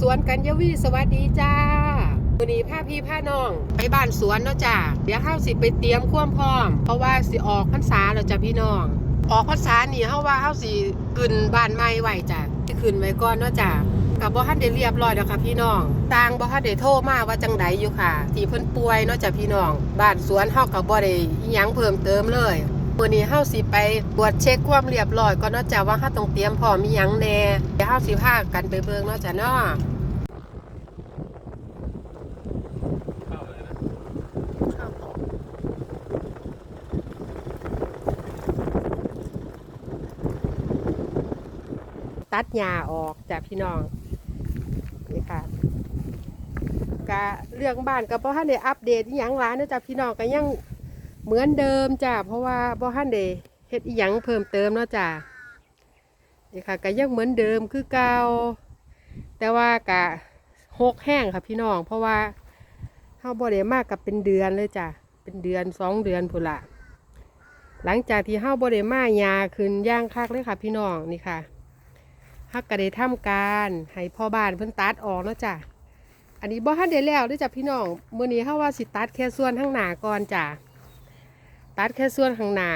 สวนกัญญวีสวัสดีจ้าวันนี้พาพี่พาน้อง ไปบ้านสวนเนาะจ้าเดี๋ยวเฮาสิไปเตรียมควมพร้อม เพราะว่าสิออกพรรษาแล้วจ้ะพี่น้อง ออกพรรษานี่เฮาว่าเฮาสิขึ้นบ้านใหม่ไหวจ้ะสิขึ้นไว้ก่อนเนาะจ้ากับบ่ทันได้เรียบร้อยแล้วค่ะพี่น้องต่างบ่ทันได้โทรมาว่าจังใดอยู่ค่ะ ที่เพิ่นป่วยเนาะจ้ะพี่น้อง บ้านสวนเฮาก็บ่ได้ยังเพิ่มเติมเลย มื่อนี้เฮาสิไปตรวจเช็คความเรียบร้อยก่อนเนาะจ้ะว่าเฮาต้องเตรียมพร้อมมีหยังแหน่เดี๋ยวเฮาสิพากันไปเบิ่งเนาะจ้ะเนาะตัดหญ้าออกจ้ะพี่น้องนี่ค่ะกะเรื่องบ้านก็บ่ทันได้อัปเดตอีหยังหลายเนาะจ้ะพี่น้องก็ยัง เหมือนเดิมจ้ะเพราะว่าบ่ฮันเดเฮ็ดอีหยังเพิ่มเติมเนาะจ้ะนี่ค่ะก็ยังเหมือนเดิมคือเก่าแต่ว่ากะหกแห้งค่ะพี่น้อง เพราะว่าเฮาบ่ได้มากกับเป็นเดือนเลยจ้ะเป็นเดือนสองเดือนพุ่นละหลังจากที่เฮาบ่ได้มายาขึ้นย่างคักเลยค่ะ พี่น้องนี่ค่ะฮักก็ได้ทำการให้พ่อบ้านเพิ่นตัดออกเนาะจ้ะอันนี้บ่ทันได้แล้วเด้จ้ะพี่น้องมื้อนี้เฮาว่าสิตัดแค่ส่วนข้างหน้าก่อนจ้ะ ตัดแค่ส่วนข้างหน้า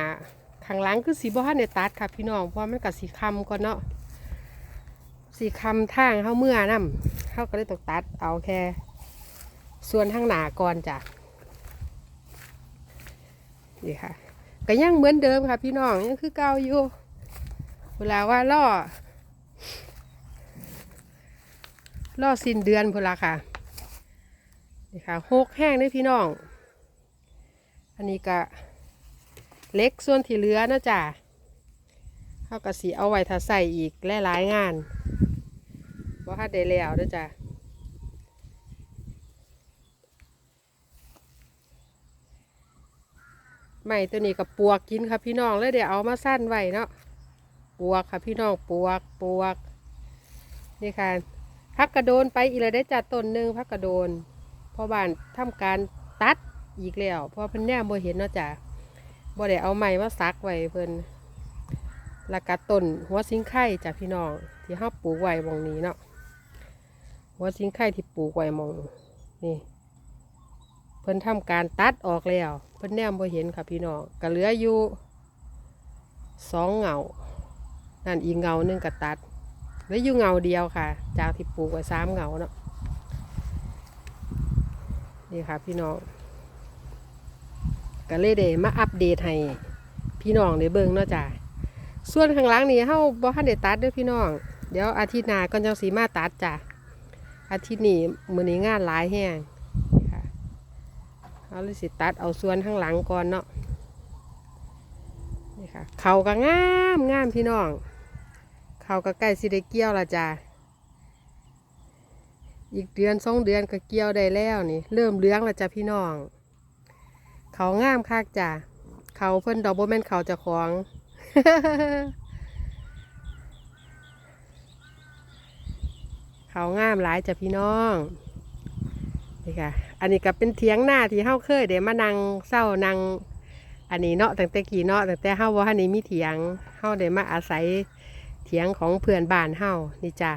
ข้างหลังคือสีบ่ทันได้ตัดค่ะพี่น้องเพราะมันกับสีคำก่อนเนาะสีคำทางเข้าเมื่อนํเข้าก็เลยต้องตัดเอาแค่ ส่วนข้างหน้าก่อนจ้ะนี่ค่ะก็ยังเหมือนเดิมค่ะ พี่น้องยังคือเก่าอยู่ เวลาว่าล่อล่อสิ้นเดือนพนละค่ะนี่ค่ะหกแห้งได้พี่น้อง อันนี้ก็ เล็กส่วนที่เหลือนะจ้ะเขาก็สีเอาไว้ถ้าใส่อีกหลายๆงานว่าถ้าได้แล้วเด้อจ้ะไม่ตัวนี้ก็ปวกกินค่ะพี่น้องเลยเดี๋ยวเอามาสั้นไว้เนาะปวกค่ะพี่น้องปวกปวกนี่ค่ะพักกระโดนไปอีกเลยได้จัดต้นหนึ่งพักกระโดนพราะบ้านทำการตัดอีกแล้วเพราะพิ่นแนมบ่เห็นเนาะจ้ะ บ่ได้เอาไม้มาซักไว้เพิ่นล้วก็ต้นหัวสิงไข่จ้ะพี่น้อง ที่เฮาปลูกไว้มองนี้เนาะหัวสิงไข่ที่ปลูกไว้มองนี่ เพิ่นทำการตัดออกแล้ว เพิ่นแนมบ่เห็นค่ะพี่น้องก็เหลืออยู่สองเงานั่นอีกเงาหนึ่งก็ตัดเหลืออยู่เงาเดียวค่ะ จากที่ปลูกไว้สามเงาเนาะนี่ค่ะพี่น้อง ก็เลยได้มาอัปเดตให้พี่น้องได้เบิ่งเนาะจ้ะส่วนข้างหลังนี่เฮาบ่ทันได้ตัดเด้อพี่น้อง เดี๋ยวอาทิตย์หน้าก็จังสิมาตัดจ้ะอาทิตย์นี้มื้อนี้งานหลายแฮงค่ะเอาเลยสิตัดเอาส่วนข้างหลังก่อนเนาะนี่ค่ะเขาก็งามงามพี่น้อง เขาก็ใกล้สิได้เกี่ยวละจ้ะอีกเดือนสองเดือนก็เกี่ยวได้แล้วนี่ เริ่มเลี้ยงล้วจ้ะพี่น้อง เขางามคักจ้ะเขาเพิ่นดอกโบแม่นเขาจะของ เขางามหลายจ้ะพี่น้องนี่ค่ะ อันนี้ก็เป็นเถียงหน้าที่เฮาเคยเดี๋ยวมานั่งเศร้านั่งอันนี้เนาะตั้งแต่กี่เนาะตั้งแต่เฮาว่าฮันนี้มีเถียงเฮาได้มาอาศัยเถียงของเพื่อนบ้านเฮานี่จ้ะ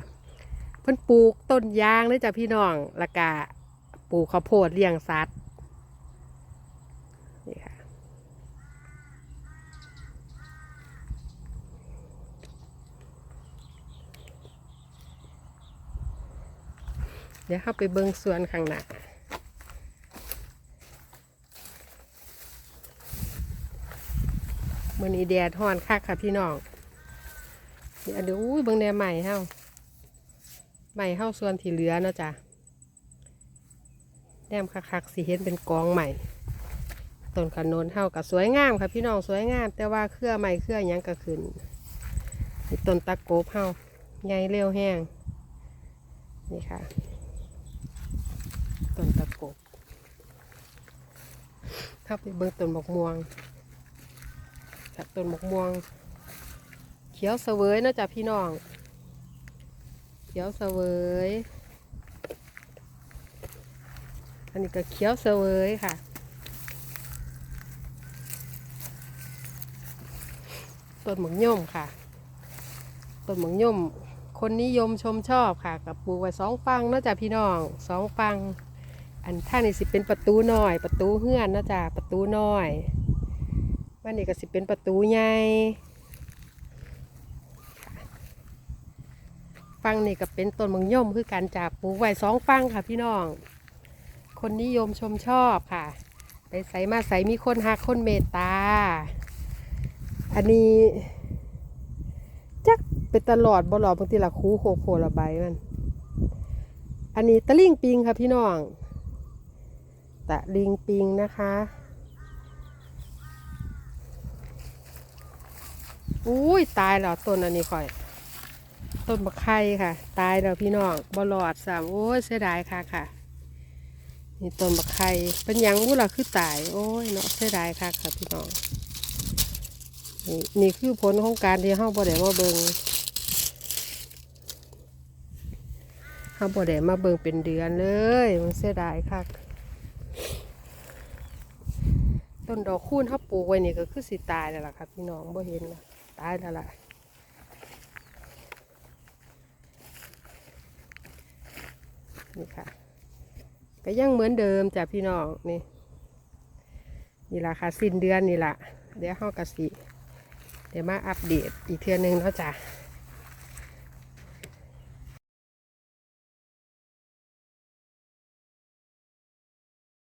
เพิ่นปลูกต้นยางเลยจ้ะพี่น้องล้วก็ปลูกข้าวโพดเลี้ยงสัตว เดี๋ยวเข้าไปเบิ้งสวนข้างหน้ามื่อนี้แดดฮ้อนคักค่ะพี่น้องเดี๋ยวดี๋ยวอุ้เบิ้งแดดใหม่เฮาใหม่เฮาส่วนที่เหลือเนาะจ้ะแนมคักๆสิเห็นเป็นกองใหม่ต้นขนนเท่ากับสวยงามค่ะพี่น้องสวยงาม แต่ว่าเครือใหม่เครือยังก็ขึ้นต้นตะโกบเฮาใหญ่เร็วแห้งนี่ค่ะ ต้นตะโกบเข้าไปเบิ่งต้นมะม่วงค่ะต้นมะม่วง เขียวเสวยนาะจ้ะพี่น้อง เขียวเสวย อันนี้ก็เขียวเสวยค่ะต้นหมกย่มค่ะต้นหมกย่มคนนิยมชมชอบค่ะ กับปลูกไว้สองฟังนาะจ้ะพี่น้องสองฟัง อันท่านี่สิเป็นประตูน้อย ประตูเฮือนนะจ้ะประตูน้อยวันนี้ก็สิเป็นประตูใหญ่ฟังนี่ก็เป็นต้นมังย่อมคือการจับปลูกไว้สองฟังค่ะพี่น้อง คนนิยมชมชอบค่ะไปใส่มาใส่มีคนหักคนเมตตา อันนี้จักเป็นตลอดบ่หลอดบางทีละคูโคโคละใบมัน อันนี้ตะลิงปิงค่ะพี่น้อง ตะลิงปิงนะคะอุ้ยตายแล้วต้นอันนี้ค่อย ต้นมะไข่ค่ะ ตายแล้วพี่น้องบ่หลอดสามโอ้ยเสียดายค่ะค่ะ นี่ต้นมะไข่เป็นยังบุล่ะคือตาย โอ้ยเนาะเสียดายค่ะค่ะพี่น้องนี่นี่คือผลของการที่เฮาบ่ได้มาเบิงเฮาบ่ได้มาเบิงเป็นเดือนเลยมันเสียดายคักต้ นดอกคูณเฮาปลูกไว้นี่ก็คือสิตายแล้วล่ะครับพี่น้องบ่เห็นนะตายแล้วล่ะนี่ค่ะก็ยังเหมือนเดิมจ้ะพี่น้องนี่นี่ล่ะค่ะสิ้นเดือนนี่ล่ะเดี๋ยวเฮากะสิเดี๋ยวมาอัปเดตอีกเทื่อนึงเนาะจ้ะ